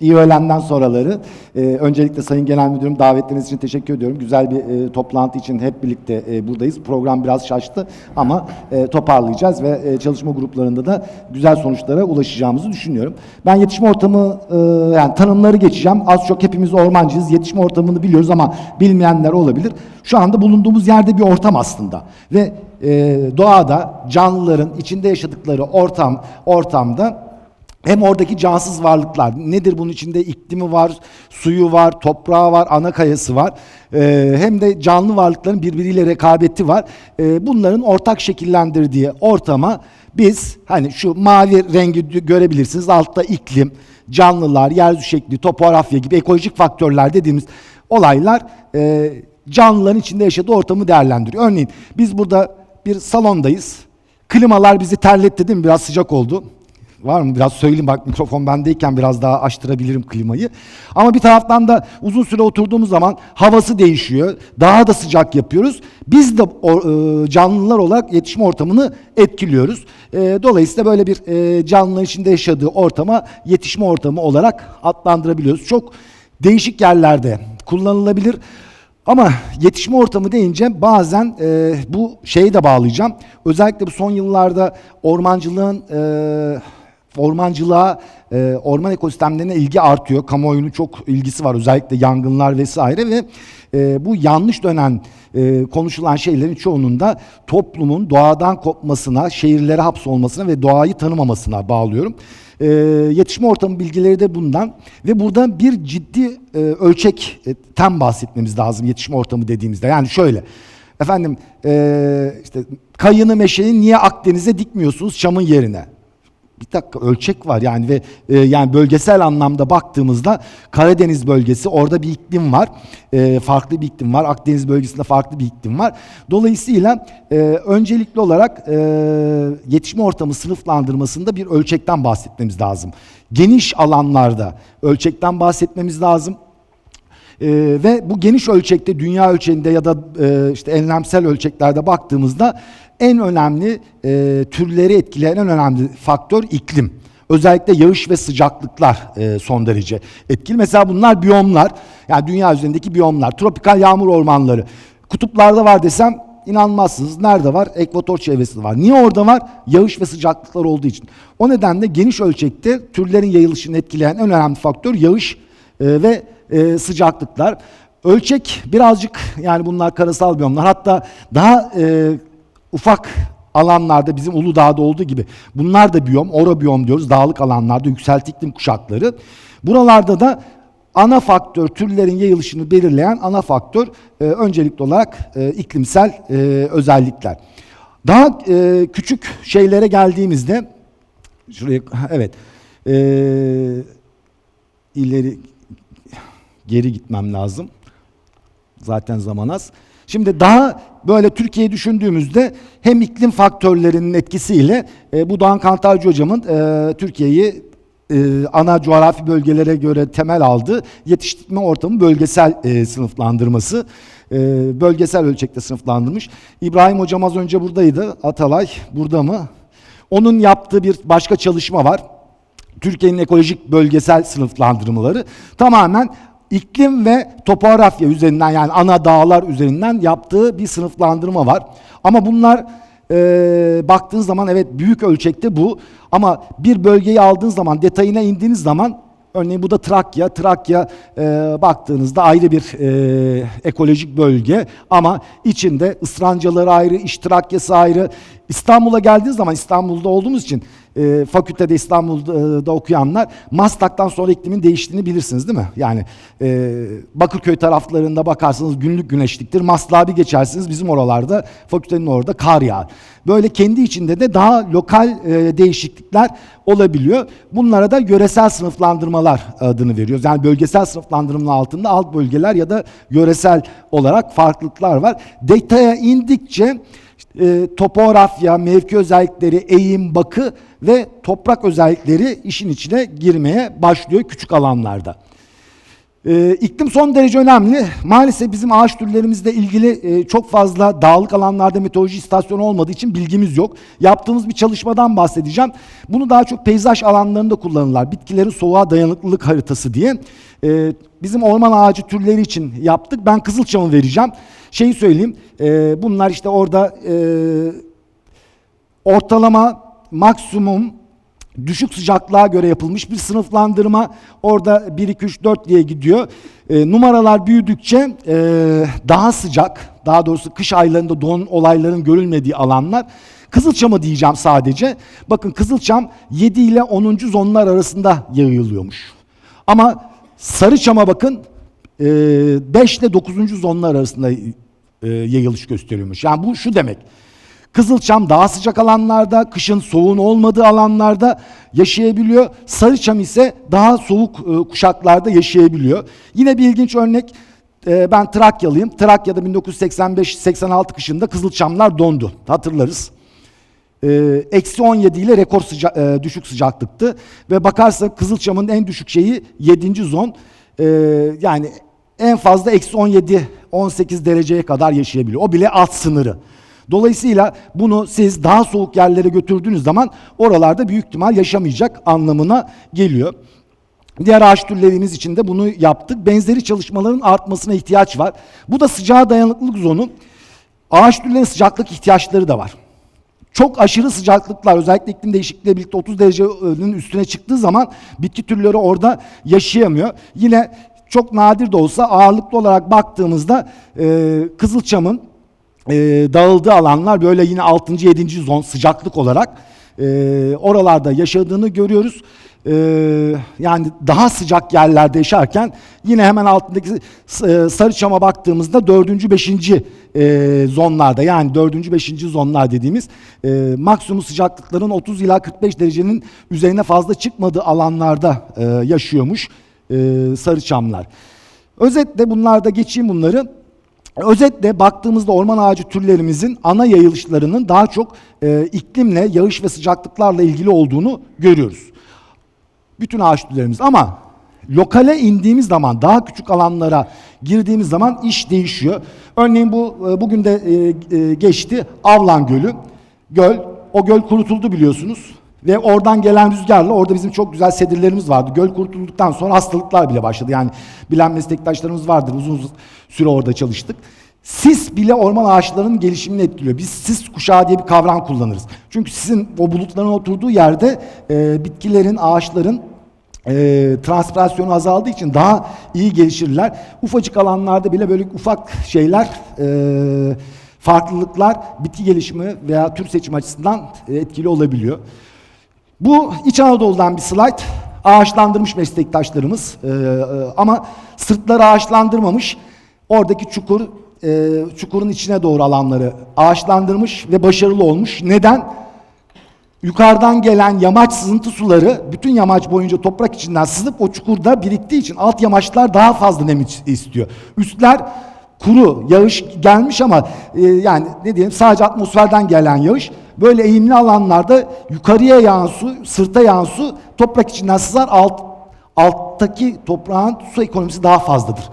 İyi öğlenden sonraları. Ee, öncelikle Sayın Genel Müdürüm davetleriniz için teşekkür ediyorum. Güzel bir e, toplantı için hep birlikte e, buradayız. Program biraz şaştı ama e, toparlayacağız ve e, çalışma gruplarında da güzel sonuçlara ulaşacağımızı düşünüyorum. Ben yetişme ortamı e, yani tanımları geçeceğim. Az çok hepimiz ormancıyız. Yetişme ortamını biliyoruz ama bilmeyenler olabilir. Şu anda bulunduğumuz yerde bir ortam aslında ve e, doğada canlıların içinde yaşadıkları ortam ortamda hem oradaki cansız varlıklar nedir bunun içinde iklimi var, suyu var, toprağı var, ana kayası var. Ee, hem de canlı varlıkların birbiriyle rekabeti var. Ee, bunların ortak şekillendirdiği ortama biz hani şu mavi rengi gö- görebilirsiniz. Altta iklim, canlılar, yeryüzü şekli, topografya gibi ekolojik faktörler dediğimiz olaylar e, canlıların içinde yaşadığı ortamı değerlendiriyor. Örneğin biz burada bir salondayız. Klimalar bizi terletti değil mi? Biraz sıcak oldu. Var mı? Biraz söyleyeyim bak mikrofon bendeyken biraz daha açtırabilirim klimayı. Ama bir taraftan da uzun süre oturduğumuz zaman havası değişiyor. Daha da sıcak yapıyoruz. Biz de e, canlılar olarak yetişme ortamını etkiliyoruz. E, dolayısıyla böyle bir e, canlının içinde yaşadığı ortama yetişme ortamı olarak adlandırabiliyoruz. Çok değişik yerlerde kullanılabilir. Ama yetişme ortamı deyince bazen e, bu şeyi de bağlayacağım. Özellikle bu son yıllarda ormancılığın e, ormancılığa, e, orman ekosistemlerine ilgi artıyor. Kamuoyunun çok ilgisi var özellikle yangınlar vesaire ve e, bu yanlış dönen e, konuşulan şeylerin çoğunun da toplumun doğadan kopmasına, şehirlere hapsolmasına ve doğayı tanımamasına bağlıyorum. E, yetişme ortamı bilgileri de bundan ve burada bir ciddi e, ölçekten bahsetmemiz lazım yetişme ortamı dediğimizde. Yani şöyle, efendim e, işte kayını meşeni niye Akdeniz'e dikmiyorsunuz çamın yerine? Bir dakika ölçek var yani ve e, yani bölgesel anlamda baktığımızda Karadeniz bölgesi orada bir iklim var. E, farklı bir iklim var. Akdeniz bölgesinde farklı bir iklim var. Dolayısıyla e, öncelikli olarak e, yetişme ortamı sınıflandırmasında bir ölçekten bahsetmemiz lazım. Geniş alanlarda ölçekten bahsetmemiz lazım. Ee, ve bu geniş ölçekte dünya ölçeğinde ya da e, işte enlemsel ölçeklerde baktığımızda en önemli e, türleri etkileyen en önemli faktör iklim. Özellikle yağış ve sıcaklıklar e, son derece etkili. Mesela bunlar biyomlar. Yani dünya üzerindeki biyomlar. Tropikal yağmur ormanları. Kutuplarda var desem inanmazsınız. Nerede var? Ekvator çevresinde var. Niye orada var? Yağış ve sıcaklıklar olduğu için. O nedenle geniş ölçekte türlerin yayılışını etkileyen en önemli faktör yağış e, ve e, sıcaklıklar. Ölçek birazcık yani bunlar karasal biyomlar. Hatta daha e, ufak alanlarda bizim Uludağ'da olduğu gibi bunlar da biyom, orobiyom diyoruz. Dağlık alanlarda yükselti iklim kuşakları. Buralarda da ana faktör, türlerin yayılışını belirleyen ana faktör e, öncelikli olarak e, iklimsel e, özellikler. Daha e, küçük şeylere geldiğimizde şuraya evet e, ileri geri gitmem lazım. Zaten zaman az. Şimdi daha böyle Türkiye'yi düşündüğümüzde hem iklim faktörlerinin etkisiyle e, bu Doğan Kantarcı hocamın e, Türkiye'yi e, ana coğrafi bölgelere göre temel aldığı yetiştirme ortamı bölgesel e, sınıflandırması. E, bölgesel ölçekte sınıflandırmış. İbrahim hocam az önce buradaydı. Atalay burada mı? Onun yaptığı bir başka çalışma var. Türkiye'nin ekolojik bölgesel sınıflandırmaları tamamen iklim ve topografya üzerinden yani ana dağlar üzerinden yaptığı bir sınıflandırma var. Ama bunlar e, baktığınız zaman evet büyük ölçekte bu ama bir bölgeyi aldığınız zaman detayına indiğiniz zaman örneğin bu da Trakya. Trakya e, baktığınızda ayrı bir e, ekolojik bölge ama içinde ısrancaları ayrı, İç Trakya'sı ayrı. İstanbul'a geldiğiniz zaman İstanbul'da olduğumuz için e, fakültede İstanbul'da okuyanlar Maslak'tan sonra iklimin değiştiğini bilirsiniz değil mi? Yani e, Bakırköy taraflarında bakarsanız günlük güneşliktir. Maslak'a bir geçersiniz bizim oralarda fakültenin orada kar yağar. Böyle kendi içinde de daha lokal e, değişiklikler olabiliyor. Bunlara da yöresel sınıflandırmalar adını veriyoruz. Yani bölgesel sınıflandırma altında alt bölgeler ya da yöresel olarak farklılıklar var. Detaya indikçe e, topografya, mevki özellikleri, eğim, bakı ve toprak özellikleri işin içine girmeye başlıyor küçük alanlarda. Ee, iklim son derece önemli. Maalesef bizim ağaç türlerimizle ilgili e, çok fazla dağlık alanlarda meteoroloji istasyonu olmadığı için bilgimiz yok. Yaptığımız bir çalışmadan bahsedeceğim. Bunu daha çok peyzaj alanlarında kullanırlar. Bitkilerin soğuğa dayanıklılık haritası diye. Ee, bizim orman ağacı türleri için yaptık. Ben Kızılçam'ı vereceğim. Şeyi söyleyeyim. E, bunlar işte orada e, ortalama maksimum düşük sıcaklığa göre yapılmış bir sınıflandırma. Orada 1, 2, 3, 4 diye gidiyor. E, numaralar büyüdükçe e, daha sıcak, daha doğrusu kış aylarında don olayların görülmediği alanlar. Kızılçam'ı diyeceğim sadece. Bakın Kızılçam 7 ile 10. zonlar arasında yayılıyormuş. Ama Sarıçam'a bakın 5 ile 9. zonlar arasında e, yayılış gösteriyormuş. Yani bu şu demek. Kızılçam daha sıcak alanlarda, kışın soğuğun olmadığı alanlarda yaşayabiliyor. Sarıçam ise daha soğuk e, kuşaklarda yaşayabiliyor. Yine bir ilginç örnek, e, ben Trakyalıyım. Trakya'da 1985-86 kışında Kızılçamlar dondu. Hatırlarız. E, Eksi 17 ile rekor sıca e, düşük sıcaklıktı. Ve bakarsak Kızılçam'ın en düşük şeyi 7. zon. E, yani en fazla eksi 17-18 dereceye kadar yaşayabiliyor. O bile alt sınırı. Dolayısıyla bunu siz daha soğuk yerlere götürdüğünüz zaman oralarda büyük ihtimal yaşamayacak anlamına geliyor. Diğer ağaç türlerimiz için de bunu yaptık. Benzeri çalışmaların artmasına ihtiyaç var. Bu da sıcağa dayanıklılık zonu. Ağaç türlerinin sıcaklık ihtiyaçları da var. Çok aşırı sıcaklıklar özellikle iklim değişikliğiyle birlikte 30 derecenin üstüne çıktığı zaman bitki türleri orada yaşayamıyor. Yine çok nadir de olsa ağırlıklı olarak baktığımızda e, Kızılçam'ın e, dağıldığı alanlar böyle yine 6. 7. zon sıcaklık olarak e, oralarda yaşadığını görüyoruz. E, yani daha sıcak yerlerde yaşarken yine hemen altındaki e, Sarıçam'a baktığımızda 4. 5. E, zonlarda yani 4. 5. zonlar dediğimiz e, maksimum sıcaklıkların 30 ila 45 derecenin üzerine fazla çıkmadığı alanlarda e, yaşıyormuş e, Sarıçamlar. Özetle bunlarda geçeyim bunları. Özetle baktığımızda orman ağacı türlerimizin ana yayılışlarının daha çok e, iklimle, yağış ve sıcaklıklarla ilgili olduğunu görüyoruz. Bütün ağaç türlerimiz ama lokale indiğimiz zaman, daha küçük alanlara girdiğimiz zaman iş değişiyor. Örneğin bu e, bugün de e, e, geçti Avlan Gölü. Göl, o göl kurutuldu biliyorsunuz. Ve oradan gelen rüzgarla orada bizim çok güzel sedirlerimiz vardı. Göl kurutulduktan sonra hastalıklar bile başladı. Yani bilen meslektaşlarımız vardır. Uzun süre orada çalıştık. Sis bile orman ağaçlarının gelişimini etkiliyor. Biz sis kuşağı diye bir kavram kullanırız. Çünkü sizin o bulutların oturduğu yerde e, bitkilerin, ağaçların e, transpirasyonu azaldığı için daha iyi gelişirler. Ufacık alanlarda bile böyle ufak şeyler, e, farklılıklar bitki gelişimi veya tür seçim açısından etkili olabiliyor. Bu İç Anadolu'dan bir slayt. Ağaçlandırmış meslektaşlarımız ee, e, ama sırtları ağaçlandırmamış. Oradaki çukur, e, çukurun içine doğru alanları ağaçlandırmış ve başarılı olmuş. Neden? Yukarıdan gelen yamaç sızıntı suları bütün yamaç boyunca toprak içinden sızıp o çukurda biriktiği için alt yamaçlar daha fazla nem istiyor. Üstler kuru, yağış gelmiş ama e, yani ne diyelim sadece atmosferden gelen yağış böyle eğimli alanlarda yukarıya yağan su, sırta yağan su toprak içinden sızar. Alt, alttaki toprağın su ekonomisi daha fazladır.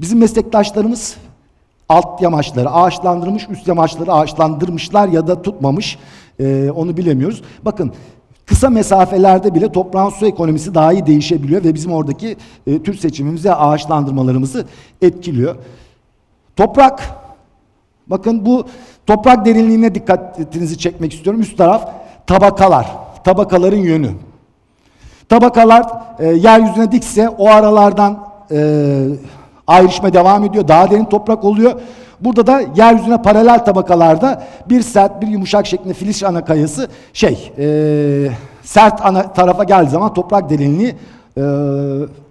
Bizim meslektaşlarımız alt yamaçları ağaçlandırmış, üst yamaçları ağaçlandırmışlar ya da tutmamış. Ee, onu bilemiyoruz. Bakın kısa mesafelerde bile toprağın su ekonomisi daha iyi değişebiliyor ve bizim oradaki e, tür seçimimizi, ağaçlandırmalarımızı etkiliyor. Toprak, bakın bu toprak derinliğine dikkatinizi çekmek istiyorum. Üst taraf tabakalar, tabakaların yönü. Tabakalar e, yeryüzüne dikse o aralardan e, ayrışma devam ediyor. Daha derin toprak oluyor. Burada da yeryüzüne paralel tabakalarda bir sert bir yumuşak şeklinde filiz ana kayası şey e, sert ana tarafa geldiği zaman toprak derinliği e,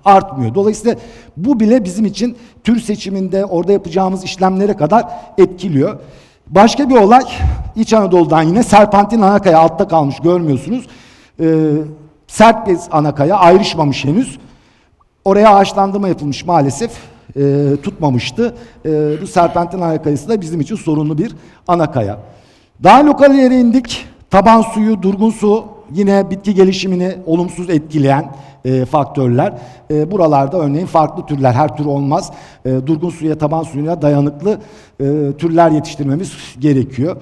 artmıyor. Dolayısıyla bu bile bizim için tür seçiminde orada yapacağımız işlemlere kadar etkiliyor. Başka bir olay İç Anadolu'dan yine serpentin anakaya altta kalmış görmüyorsunuz. E, sert bir anakaya ayrışmamış henüz. Oraya ağaçlandırma yapılmış maalesef. E, tutmamıştı. E, bu serpentin anakayası da bizim için sorunlu bir anakaya. Daha lokal yere indik. Taban suyu, durgun su yine bitki gelişimini olumsuz etkileyen e, faktörler. E, buralarda örneğin farklı türler, her tür olmaz. E, durgun suya, taban suyuna dayanıklı e, türler yetiştirmemiz gerekiyor.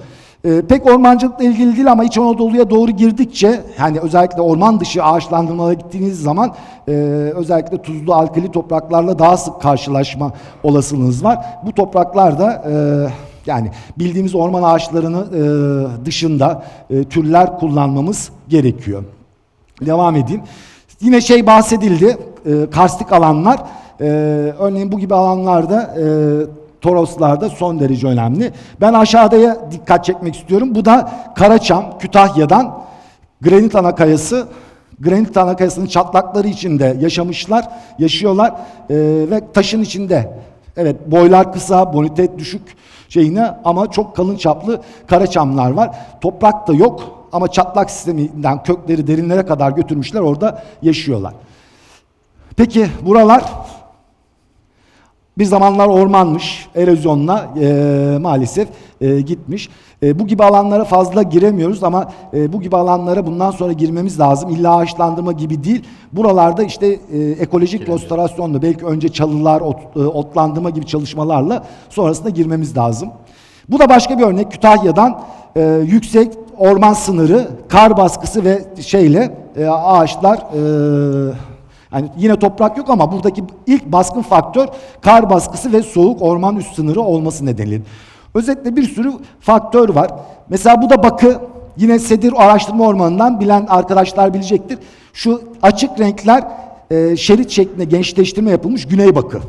E, pek ormancılıkla ilgili değil ama İç Anadolu'ya doğru girdikçe, yani özellikle orman dışı ağaçlandırmalara gittiğiniz zaman e, özellikle tuzlu alkali topraklarla daha sık karşılaşma olasılığınız var. Bu topraklarda e, yani bildiğimiz orman ağaçlarını e, dışında e, türler kullanmamız gerekiyor. Devam edeyim. Yine şey bahsedildi, e, karstik alanlar. E, örneğin bu gibi alanlarda, e, Toroslarda son derece önemli. Ben aşağıdaya dikkat çekmek istiyorum. Bu da Karaçam, Kütahya'dan granit ana. Granit ana kayasının çatlakları içinde yaşamışlar, yaşıyorlar e, ve taşın içinde. Evet boylar kısa, bonitet düşük şeyine ama çok kalın çaplı karaçamlar var. Toprak da yok ama çatlak sisteminden kökleri derinlere kadar götürmüşler orada yaşıyorlar. Peki buralar bir zamanlar ormanmış, erozyonla e, maalesef e, gitmiş. E, bu gibi alanlara fazla giremiyoruz ama e, bu gibi alanlara bundan sonra girmemiz lazım. İlla ağaçlandırma gibi değil. Buralarda işte e, ekolojik restorasyonla belki önce çalılar, ot, e, otlandırma gibi çalışmalarla sonrasında girmemiz lazım. Bu da başka bir örnek. Kütahya'dan e, yüksek orman sınırı, kar baskısı ve şeyle e, ağaçlar e, yani yine toprak yok ama buradaki ilk baskın faktör kar baskısı ve soğuk orman üst sınırı olması nedeniyle. Özetle bir sürü faktör var. Mesela bu da bakı yine Sedir Araştırma Ormanı'ndan bilen arkadaşlar bilecektir. Şu açık renkler e, şerit şeklinde gençleştirme yapılmış güneybakı.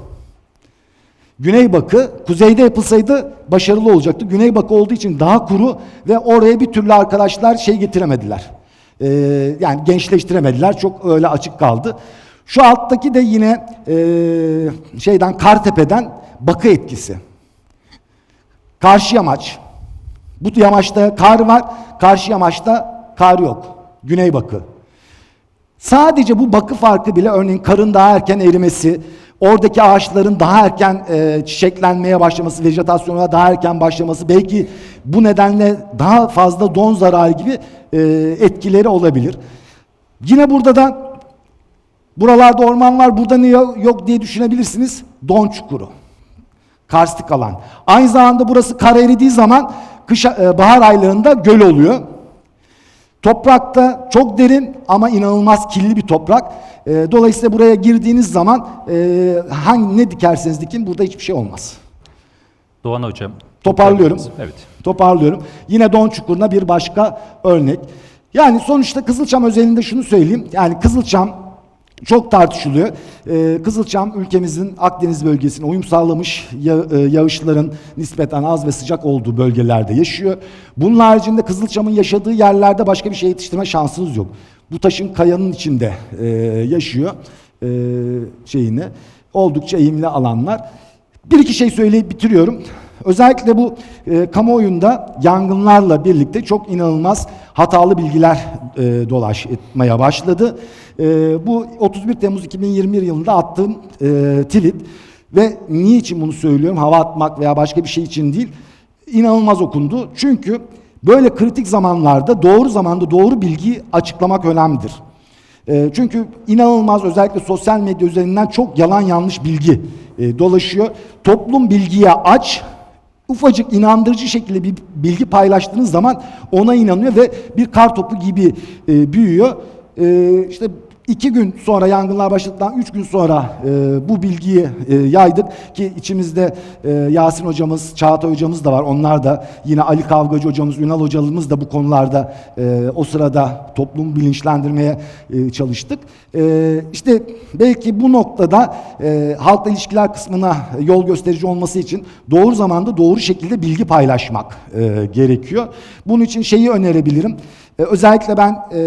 Güneybatı kuzeyde yapılsaydı başarılı olacaktı. Güneybatı olduğu için daha kuru ve oraya bir türlü arkadaşlar şey getiremediler. Ee, yani gençleştiremediler. Çok öyle açık kaldı. Şu alttaki de yine e, şeyden Kartepe'den bakı etkisi. Karşı yamaç. Bu yamaçta kar var. Karşı yamaçta kar yok. Güneybatı. Sadece bu bakı farkı bile örneğin karın daha erken erimesi, oradaki ağaçların daha erken e, çiçeklenmeye başlaması, vejetasyona daha erken başlaması, belki bu nedenle daha fazla don zararı gibi e, etkileri olabilir. Yine burada da buralarda orman var, burada ne yok diye düşünebilirsiniz. Don çukuru. Karstik alan. Aynı zamanda burası kar eridiği zaman kış, e, bahar aylarında göl oluyor. Toprakta çok derin ama inanılmaz kirli bir toprak. E, dolayısıyla buraya girdiğiniz zaman e, hangi ne dikerseniz dikin burada hiçbir şey olmaz. Doğan Hocam. Toparlıyorum. Evet. Toparlıyorum. Yine Don Çukuru'na bir başka örnek. Yani sonuçta Kızılçam özelinde şunu söyleyeyim. Yani Kızılçam çok tartışılıyor. Ee, Kızılçam ülkemizin Akdeniz bölgesine uyum sağlamış ya, e, yağışların nispeten az ve sıcak olduğu bölgelerde yaşıyor. Bunun haricinde Kızılçam'ın yaşadığı yerlerde başka bir şey yetiştirme şansınız yok. Bu taşın kayanın içinde e, yaşıyor e, şeyini. Oldukça eğimli alanlar. Bir iki şey söyleyip bitiriyorum. Özellikle bu e, kamuoyunda yangınlarla birlikte çok inanılmaz hatalı bilgiler e, dolaşmaya başladı. E, bu 31 Temmuz 2021 yılında attığım e, tweet ve niçin bunu söylüyorum? Hava atmak veya başka bir şey için değil. İnanılmaz okundu. Çünkü böyle kritik zamanlarda doğru zamanda doğru bilgiyi açıklamak önemlidir. E, çünkü inanılmaz özellikle sosyal medya üzerinden çok yalan yanlış bilgi e, dolaşıyor. Toplum bilgiye aç, ufacık inandırıcı şekilde bir bilgi paylaştığınız zaman ona inanıyor ve bir kar topu gibi e, büyüyor. E, işte iki gün sonra yangınlar başladıktan üç gün sonra e, bu bilgiyi e, yaydık ki içimizde e, Yasin hocamız, Çağatay hocamız da var. Onlar da yine Ali Kavgacı hocamız, Ünal hocamız da bu konularda e, o sırada toplum bilinçlendirmeye e, çalıştık. E, işte belki bu noktada e, halkla ilişkiler kısmına yol gösterici olması için doğru zamanda doğru şekilde bilgi paylaşmak e, gerekiyor. Bunun için şeyi önerebilirim. E, özellikle ben e,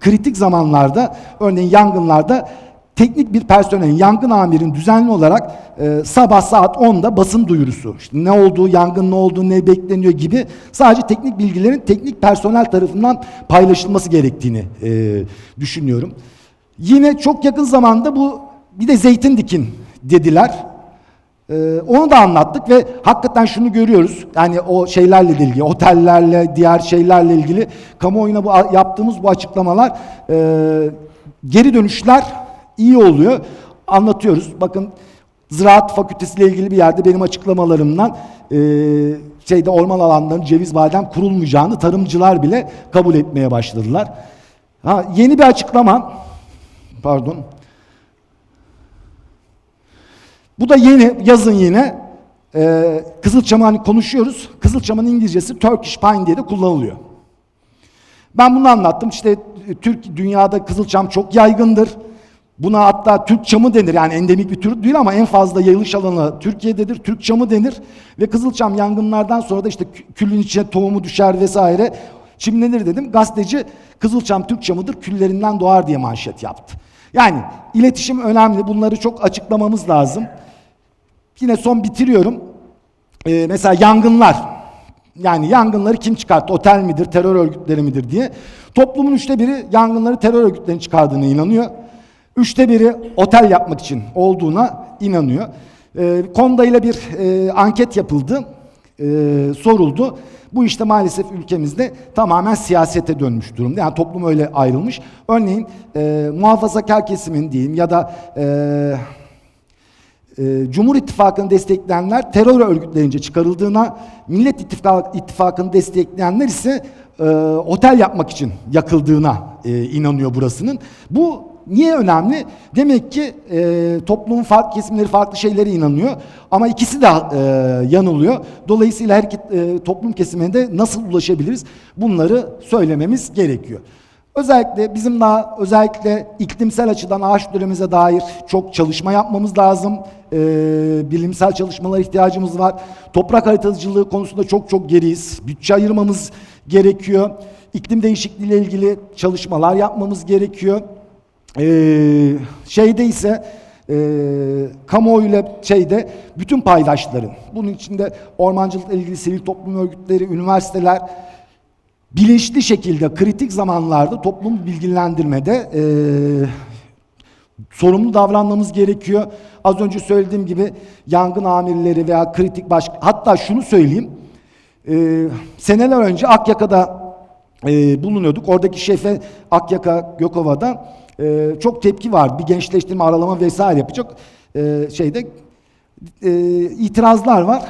kritik zamanlarda, örneğin yangınlarda teknik bir personelin, yangın amirin düzenli olarak e, sabah saat 10'da basın duyurusu, işte ne olduğu, yangın ne olduğu, ne bekleniyor gibi sadece teknik bilgilerin teknik personel tarafından paylaşılması gerektiğini e, düşünüyorum. Yine çok yakın zamanda bu bir de zeytin dikin dediler. Ee, onu da anlattık ve hakikaten şunu görüyoruz. Yani o şeylerle ilgili, otellerle, diğer şeylerle ilgili kamuoyuna bu yaptığımız bu açıklamalar e, geri dönüşler iyi oluyor. Anlatıyoruz. Bakın Ziraat Fakültesi ile ilgili bir yerde benim açıklamalarımdan e, şeyde orman alanlarının ceviz badem kurulmayacağını tarımcılar bile kabul etmeye başladılar. Ha, yeni bir açıklama. Pardon. Bu da yeni, yazın yine. Ee, Kızılçam'ı hani konuşuyoruz. Kızılçam'ın İngilizcesi Turkish Pine diye de kullanılıyor. Ben bunu anlattım. İşte e, Türk dünyada Kızılçam çok yaygındır. Buna hatta Türk çamı denir. Yani endemik bir tür değil ama en fazla yayılış alanı Türkiye'dedir. Türk çamı denir. Ve Kızılçam yangınlardan sonra da işte kü- külün içine tohumu düşer vesaire. Çimlenir dedim. Gazeteci Kızılçam Türk çamıdır küllerinden doğar diye manşet yaptı. Yani iletişim önemli. Bunları çok açıklamamız lazım. Yine son bitiriyorum. Ee, mesela yangınlar. Yani yangınları kim çıkarttı? Otel midir, terör örgütleri midir diye. Toplumun üçte biri yangınları terör örgütlerinin çıkardığına inanıyor. Üçte biri otel yapmak için olduğuna inanıyor. Ee, Konda ile bir e, anket yapıldı. Ee, soruldu. Bu işte maalesef ülkemizde tamamen siyasete dönmüş durumda. Yani toplum öyle ayrılmış. Örneğin e, muhafazakar kesimin diyeyim ya da e, e, Cumhur İttifakı'nı destekleyenler terör örgütlerince çıkarıldığına, Millet İttifakı, İttifakı'nı destekleyenler ise e, otel yapmak için yakıldığına e, inanıyor burasının. Bu niye önemli? Demek ki e, toplumun farklı kesimleri farklı şeylere inanıyor ama ikisi de e, yanılıyor. Dolayısıyla her e, toplum kesimine de nasıl ulaşabiliriz? Bunları söylememiz gerekiyor. Özellikle bizim daha özellikle iklimsel açıdan ağaç dönemimize dair çok çalışma yapmamız lazım. Ee, bilimsel çalışmalara ihtiyacımız var. Toprak haritacılığı konusunda çok çok geriyiz. Bütçe ayırmamız gerekiyor. İklim değişikliği ile ilgili çalışmalar yapmamız gerekiyor. Ee, şeyde ise e, kamuoyuyla şeyde bütün paydaşların, bunun içinde ormancılıkla ilgili sivil toplum örgütleri, üniversiteler, bilinçli şekilde kritik zamanlarda toplum bilgilendirmede e, sorumlu davranmamız gerekiyor. Az önce söylediğim gibi yangın amirleri veya kritik baş hatta şunu söyleyeyim. E, seneler önce Akyaka'da e, bulunuyorduk. Oradaki şefe Akyaka Gökova'da e, çok tepki var. Bir gençleştirme, aralama vesaire yapacak e, şeyde e, itirazlar var.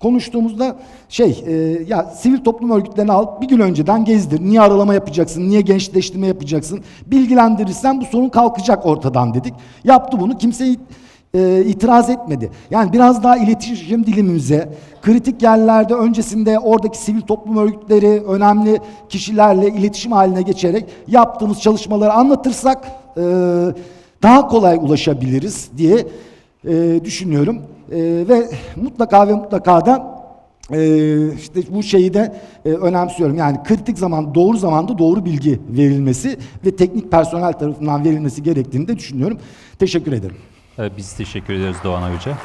Konuştuğumuzda şey e, ya sivil toplum örgütlerini al bir gün önceden gezdir. Niye aralama yapacaksın? Niye gençleştirme yapacaksın? Bilgilendirirsen bu sorun kalkacak ortadan dedik. Yaptı bunu. Kimse it- e, itiraz etmedi. Yani biraz daha iletişim dilimize, kritik yerlerde öncesinde oradaki sivil toplum örgütleri, önemli kişilerle iletişim haline geçerek yaptığımız çalışmaları anlatırsak e, daha kolay ulaşabiliriz diye e, düşünüyorum. E, ve mutlaka ve mutlaka da e, işte bu şeyi de e, önemsiyorum. Yani kritik zaman doğru zamanda doğru bilgi verilmesi ve teknik personel tarafından verilmesi gerektiğini de düşünüyorum. Teşekkür ederim. Ee, Biz teşekkür ederiz Doğan Hoca.